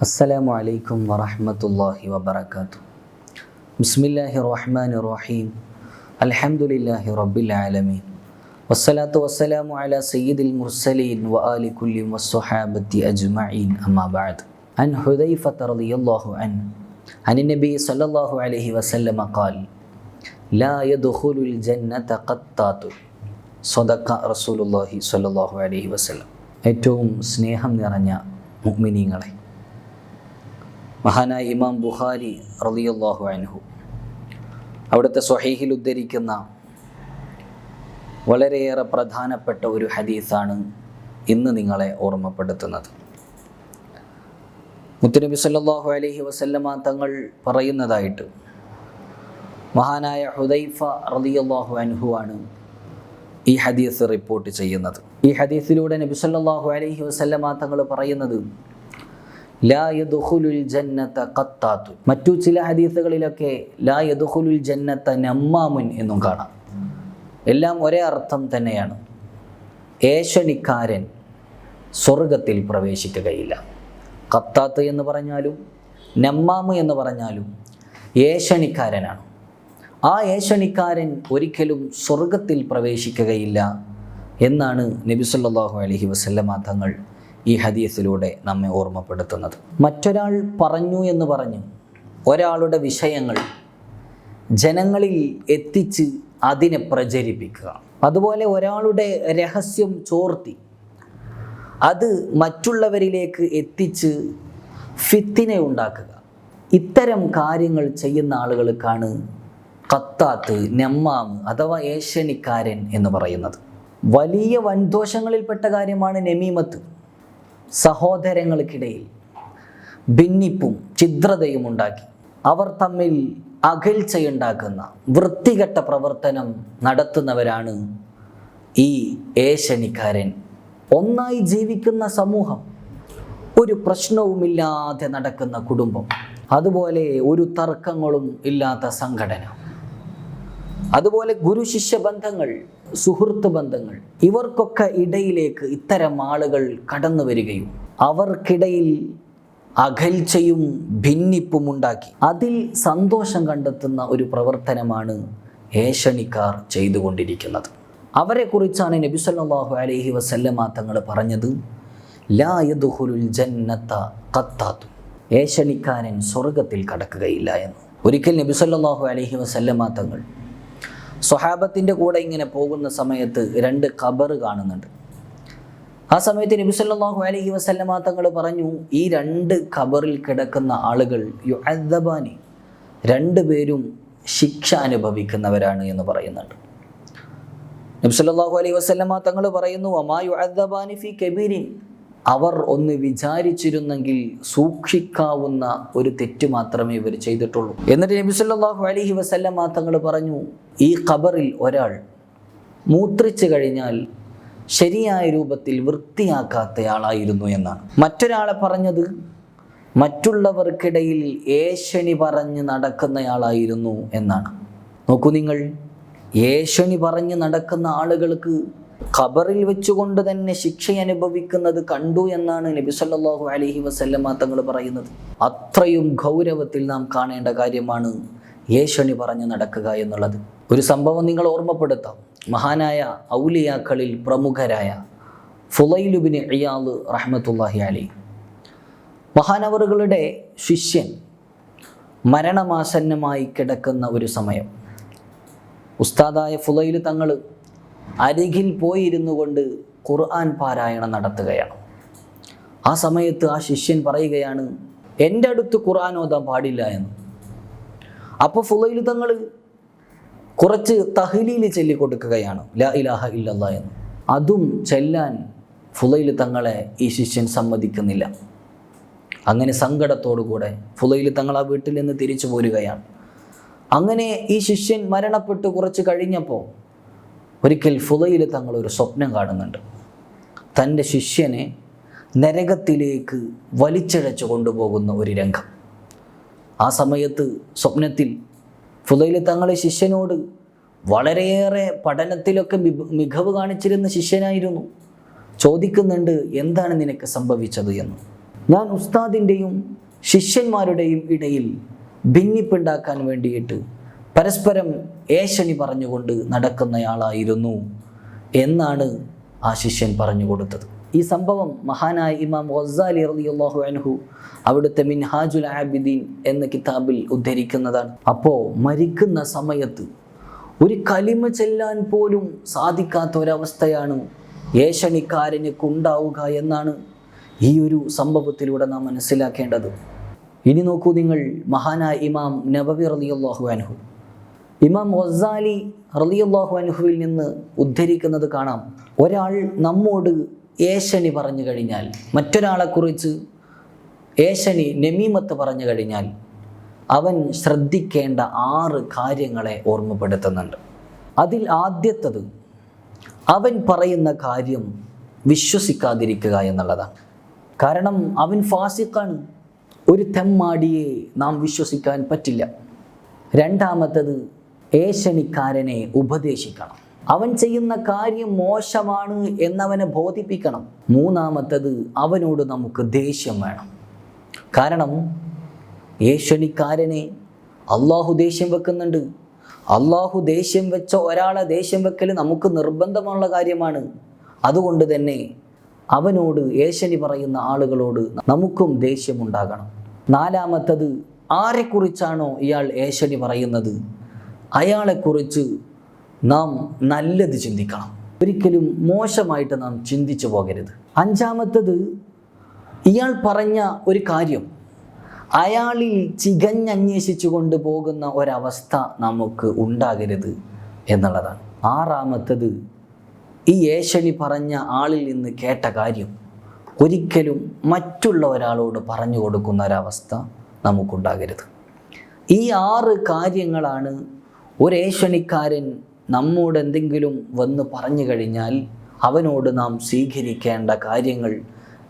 അസ്സലാമു അലൈക്കും വറഹമത്തല്ലാഹി വബർക്കാത്തു ബിസ്മില്ലാഹി റഹ്മാൻ റഹീം അൽഹംദുലില്ലാഹി റബ്ബിൽ ആലമീൻ വസ്സലാത്തു വസ്സലാമു അല സയ്യിദിൽ മുർസലീൻ വ ആലി കുല്ലി വസ്സുഹാബത്തി അജ്മഈൻ അമ്മാ അൻ ഹുദൈഫ റളിയല്ലാഹു അൻ അൻ നബി സല്ലല്ലാഹു അലൈഹി വസല്ലമ ഖാൽ ലാ യദ്ഖുലുൽ ജന്നത ഖത്താത്തു സ്വദക്ക റസൂലുള്ളാഹി സ്വല്ലല്ലാഹു അലൈഹി വസല്ലം. ഏറ്റവും സ്നേഹം നിറഞ്ഞ മുഅ്മിനീങ്ങളെ മഹാനായ ഇമാം ബുഹാരി റളിയല്ലാഹു അൻഹു. അവിടുത്തെ സ്വഹീഹിൽ ഉദ്ധരിക്കുന്ന വളരെയേറെ പ്രധാനപ്പെട്ട ഒരു ഹദീസാണ് ഇന്ന് നിങ്ങളെ ഓർമ്മപ്പെടുത്തുന്നത്. മുത്തുനബി സല്ലല്ലാഹു അലൈഹി വസല്ലമ തങ്ങൾ പറയുന്നതായിട്ട് മഹാനായ ഹുദൈഫ റളിയല്ലാഹു അൻഹു ആണ് ഈ ഹദീസ് റിപ്പോർട്ട് ചെയ്യുന്നത്. ഈ ഹദീസിലൂടെ നബി സല്ലല്ലാഹു അലൈഹി വസല്ലമ തങ്ങൾ പറയുന്നത് മറ്റു ചില ഹദീസുകളിലൊക്കെ ലാ ജന്നത്ത ജന്നത നമ്മാമുൻ എന്നും കാണാം. എല്ലാം ഒരേ അർത്ഥം തന്നെയാണ്. ഏഷണിക്കാരൻ സ്വർഗത്തിൽ പ്രവേശിക്കുകയില്ല. കത്താത്ത് എന്ന് പറഞ്ഞാലും നമ്മാമ് എന്ന് പറഞ്ഞാലും ഏഷണിക്കാരനാണ്. ആ ഏഷണിക്കാരൻ ഒരിക്കലും സ്വർഗത്തിൽ പ്രവേശിക്കുകയില്ല എന്നാണ് നബി അലഹി അലൈഹി വസല്ലമ തങ്ങൾ ഈ ഹദീസിലൂടെ നമ്മെ ഓർമ്മപ്പെടുത്തുന്നത്. മറ്റൊരാൾ പറഞ്ഞു എന്ന് പറഞ്ഞു ഒരാളുടെ വിഷയങ്ങൾ ജനങ്ങളിൽ എത്തിച്ച് അതിനെ പ്രചരിപ്പിക്കുക. അതുപോലെ ഒരാളുടെ രഹസ്യം ചോർത്തി അത് മറ്റുള്ളവരിലേക്ക് എത്തിച്ച് ഫിത്തിനെ ഉണ്ടാക്കുക. ഇത്തരം കാര്യങ്ങൾ ചെയ്യുന്ന ആളുകൾക്കാണ് കത്താത്ത് നെമ്മാമ് അഥവാ ഏഷ്യണിക്കാരൻ എന്ന് പറയുന്നത്. വലിയ വൻദോഷങ്ങളിൽപ്പെട്ട കാര്യമാണ് നെമീമത്ത്. സഹോദരങ്ങൾക്കിടയിൽ ഭിന്നിപ്പും ഛിദ്രതയും ഉണ്ടാക്കി. അവർ തമ്മിൽ അകൽച്ചയുണ്ടാക്കുന്ന വൃത്തികെട്ട പ്രവർത്തനം നടത്തുന്നവരാണ് ഈ ഏശനിക്കാരൻ. ഒന്നായി ജീവിക്കുന്ന സമൂഹം ഒരു പ്രശ്നവുമില്ലാതെ നടക്കുന്ന കുടുംബം അതുപോലെ ഒരു തർക്കങ്ങളും ഇല്ലാത്ത സംഘടന. അതുപോലെ ഗുരു ശിഷ്യ ബന്ധങ്ങൾ സുഹൃത്ത് ബന്ധങ്ങൾ ഇവർക്കൊക്കെ ഇടയിലേക്ക് ഇത്തരം ആളുകൾ കടന്നു വരികയും അവർക്കിടയിൽ അകൽച്ചയും ഭിന്നിപ്പും ഉണ്ടാക്കി. അതിൽ സന്തോഷം കണ്ടെത്തുന്ന ഒരു പ്രവർത്തനമാണ് ഏഷണിക്കാർ ചെയ്തുകൊണ്ടിരിക്കുന്നത്. അവരെക്കുറിച്ചാണ് നബി സല്ലല്ലാഹു അലൈഹി വസല്ലമ തങ്ങൾ പറഞ്ഞത് ലാ യദ്ഖുലുൽ ജന്നത ഖത്താത്തു ഏഷണിക്കാരൻ സ്വർഗത്തിൽ കടക്കുകയില്ല എന്ന്. ഒരിക്കൽ നബി സല്ലല്ലാഹു അലൈഹി വസല്ലമ തങ്ങൾ സ്വഹാബത്തിന്റെ കൂടെ ഇങ്ങനെ പോകുന്ന സമയത്ത് രണ്ട് ഖബർ കാണുന്നുണ്ട്. ആ സമയത്ത് നബി സല്ലല്ലാഹു അലൈഹി വസല്ലമ തങ്ങൾ പറഞ്ഞു ഈ രണ്ട് ഖബറിൽ കിടക്കുന്ന ആളുകൾ യുഅദ്ദബാനി. രണ്ടുപേരും ശിക്ഷ അനുഭവിക്കുന്നവരാണ് എന്ന് പറയുന്നുണ്ട്. നബി സല്ലല്ലാഹു അലൈഹി വസല്ലമ തങ്ങൾ പറയുന്നു വമാ യുഅദ്ദബാനി ഫി കബീരിൻ. അവർ ഒന്ന് വിചാരിച്ചിരുന്നെങ്കിൽ സൂക്ഷിക്കാവുന്ന ഒരു തെറ്റ് മാത്രമേ ഇവർ ചെയ്തിട്ടുള്ളൂ. എന്നിട്ട് നബി അലഹി വസല്ലമ തങ്ങൾ പറഞ്ഞു ഈ ഖബറിൽ ഒരാൾ മൂത്രിച്ചു കഴിഞ്ഞാൽ ശരിയായ രൂപത്തിൽ വൃത്തിയാക്കാത്തയാളായിരുന്നു എന്നാണ്. മറ്റൊരാളെ പറഞ്ഞത് മറ്റുള്ളവർക്കിടയിൽ ഏഷണി പറഞ്ഞ് നടക്കുന്നയാളായിരുന്നു എന്നാണ്. നോക്കൂ നിങ്ങൾ ഏഷണി പറഞ്ഞ് നടക്കുന്ന ആളുകൾക്ക് ഖബറിൽ വെച്ചുകൊണ്ട് തന്നെ ശിക്ഷ അനുഭവിക്കുന്നത് കണ്ടു എന്നാണ് നബി സല്ലല്ലാഹു അലൈഹി വസല്ലമ തങ്ങൾ പറയുന്നത്. അത്രയും ഗൗരവത്തിൽ നാം കാണേണ്ട കാര്യമാണ് ഏഷണി പറഞ്ഞു നടക്കുക എന്നുള്ളത്. ഒരു സംഭവം നിങ്ങൾ ഓർമ്മപ്പെടുത്താം. മഹാനായ ഔലിയാക്കളിൽ പ്രമുഖരായ ഫുലൈലുബിന് അയാൾ റഹ്മത്തുല്ലാഹി അലി. മഹാനവറുകളുടെ ശിഷ്യൻ മരണമാസന്നമായി കിടക്കുന്ന ഒരു സമയം. ഉസ്താദായ ഫുലൈൽ തങ്ങൾ അരികിൽ പോയിരുന്നു കൊണ്ട് ഖുർആൻ പാരായണം നടത്തുകയാണ്. ആ സമയത്ത് ആ ശിഷ്യൻ പറയുകയാണ് എന്റെ അടുത്ത് ഖുർആൻ ഓതാൻ പാടില്ല എന്ന്. അപ്പോൾ ഫുലൈൽ തങ്ങൾ കുറച്ച് തഹ്ലീൽ ചൊല്ലിക്കൊടുക്കുകയാണ് ലാ ഇലാഹ ഇല്ലല്ലാ എന്ന്. അതും ചെല്ലാൻ ഫുലൈൽ തങ്ങളെ ഈ ശിഷ്യൻ സമ്മതിക്കുന്നില്ല. അങ്ങനെ സങ്കടത്തോടുകൂടെ ഫുലൈൽ തങ്ങൾ ആ വീട്ടിൽ നിന്ന് തിരിച്ചു പോരുകയാണ്. അങ്ങനെ ഈ ശിഷ്യൻ മരണപ്പെട്ട് കുറച്ച് കഴിഞ്ഞപ്പോൾ ഒരിക്കൽ ഫുലയിൽ തങ്ങൾ ഒരു സ്വപ്നം കാണുന്നുണ്ട്. തന്റെ ശിഷ്യനെ നരകത്തിലേക്ക് വലിച്ചഴച്ചു കൊണ്ടുപോകുന്ന ഒരു രംഗം. ആ സമയത്ത് സ്വപ്നത്തിൽ ഫുലയിൽ തങ്ങളെ ശിഷ്യനോട് വളരെയേറെ പഠനത്തിലൊക്കെ മിക- മികവ് കാണിച്ചിരുന്ന ശിഷ്യനായിരുന്നു. ചോദിക്കുന്നുണ്ട് എന്താണ് നിനക്ക് സംഭവിച്ചത് എന്ന്? ഞാൻ ഉസ്താദിന്റെയും ശിഷ്യന്മാരുടെയും ഇടയിൽ ഭിന്നിപ്പുണ്ടാക്കാൻ വേണ്ടിയിട്ട് പരസ്പരം ഏശനി പറഞ്ഞുകൊണ്ട് നടക്കുന്നയാളായിരുന്നു എന്നാണ് ആ ശിഷ്യൻ പറഞ്ഞു കൊടുത്തത്. ഈ സംഭവം മഹാനായ ഇമാം ഗസാലി റളിയല്ലാഹു അൻഹു അവിടുത്തെ മിൻഹാജുൽ ആബിദീൻ എന്ന കിതാബിൽ ഉദ്ധരിക്കുന്നതാണ്. അപ്പോൾ മരിക്കുന്ന സമയത്ത് ഒരു കലിമ ചെല്ലാൻ പോലും സാധിക്കാത്ത ഒരവസ്ഥയാണ് ഏഷണിക്കാരനക്ക് ഉണ്ടാവുക എന്നാണ് ഈ ഒരു സംഭവത്തിലൂടെ നാം മനസ്സിലാക്കേണ്ടത്. ഇനി നോക്കൂ നിങ്ങൾ മഹാനായ ഇമാം നബവി റളിയല്ലാഹു അൻഹു. ഇമാം ഗസാലി റളിയല്ലാഹു അനുഹുവിൽ നിന്ന് ഉദ്ധരിക്കുന്നത് കാണാം. ഒരാൾ നമ്മോട് ഏശനി പറഞ്ഞു കഴിഞ്ഞാൽ മറ്റൊരാളെക്കുറിച്ച് ഏശനി നമീമത്ത് പറഞ്ഞു കഴിഞ്ഞാൽ അവൻ ശ്രദ്ധിക്കേണ്ട ആറ് കാര്യങ്ങളെ ഓർമ്മപ്പെടുത്തുന്നുണ്ട്. അതിൽ ആദ്യത്തത് അവൻ പറയുന്ന കാര്യം വിശ്വസിക്കാതിരിക്കുക എന്നുള്ളതാണ്. കാരണം അവൻ ഫാസിക്കാണ് ഒരു തെമ്മാടിയെ നാം വിശ്വസിക്കാൻ പറ്റില്ല. രണ്ടാമത്തത് ഏഷണിക്കാരനെ ഉപദേശിക്കണം. അവൻ ചെയ്യുന്ന കാര്യം മോശമാണ് എന്നവനെ ബോധിപ്പിക്കണം. മൂന്നാമത്തത് അവനോട് നമുക്ക് ദേഷ്യം വേണം. കാരണം ഏഷണിക്കാരനെ അള്ളാഹു ദേഷ്യം വെക്കുന്നുണ്ട്. അള്ളാഹു ദേഷ്യം വെച്ച ഒരാളെ ദേഷ്യം വെക്കൽ നമുക്ക് നിർബന്ധമുള്ള കാര്യമാണ്. അതുകൊണ്ട് തന്നെ അവനോട് ഏശനി പറയുന്ന ആളുകളോട് നമുക്കും ദേഷ്യമുണ്ടാകണം നാലാമത്തത് ആരെക്കുറിച്ചാണോ ഇയാൾ ഏശനി പറയുന്നത്? അയാളെക്കുറിച്ച് നാം നല്ലത് ചിന്തിക്കണം. ഒരിക്കലും മോശമായിട്ട് നാം ചിന്തിച്ചു പോകരുത്. അഞ്ചാമത്തത് ഇയാൾ പറഞ്ഞ ഒരു കാര്യം. അയാളിൽ ചികഞ്ഞന്വേഷിച്ചു കൊണ്ട് പോകുന്ന ഒരവസ്ഥ നമുക്ക് ഉണ്ടാകരുത് എന്നുള്ളതാണ്. ആറാമത്തത് ഈ ഏശനി പറഞ്ഞ ആളിൽ നിന്ന് കേട്ട കാര്യം. ഒരിക്കലും മറ്റുള്ള ഒരാളോട് പറഞ്ഞു കൊടുക്കുന്ന ഒരവസ്ഥ നമുക്കുണ്ടാകരുത്. ഈ ആറ് കാര്യങ്ങളാണ് ഒരു ഏഷണിക്കാരൻ നമ്മോട് എന്തെങ്കിലും വന്ന് പറഞ്ഞു കഴിഞ്ഞാൽ അവനോട് നാം സ്വീകരിക്കേണ്ട കാര്യങ്ങൾ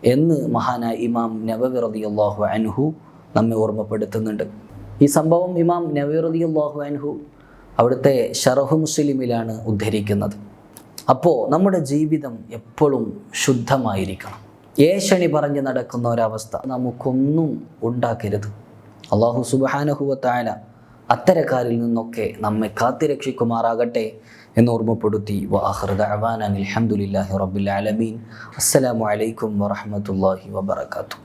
എന്ന് മഹാനായ ഇമാം നബവി അള്ളാഹു അൻഹു നമ്മെ ഓർമ്മപ്പെടുത്തുന്നുണ്ട്. ഈ സംഭവം ഇമാം നബി അള്ളാഹു അൻഹു അവിടുത്തെ ഷറഹു മുസ്ലിമിലാണ് ഉദ്ധരിക്കുന്നത്. അപ്പോൾ നമ്മുടെ ജീവിതം എപ്പോഴും ശുദ്ധമായിരിക്കണം. ഏഷണി പറഞ്ഞ് നടക്കുന്ന ഒരവസ്ഥ നമുക്കൊന്നും ഉണ്ടാക്കരുത്. അള്ളാഹു സുബാനഹുവത്തായ അത്തരക്കാരിൽ നിന്നൊക്കെ നമ്മെ കാത്തിരക്ഷിക്കുമാറാകട്ടെ എന്ന് ഓർമ്മപ്പെടുത്തി. വാഹൃദ അവാൻ അലഹമുല്ലാഹി റബുലമീൻ ആലമീൻ. അസ്സലാമു അലൈക്കും വറഹമത്തല്ലാഹി വബർക്കാത്തു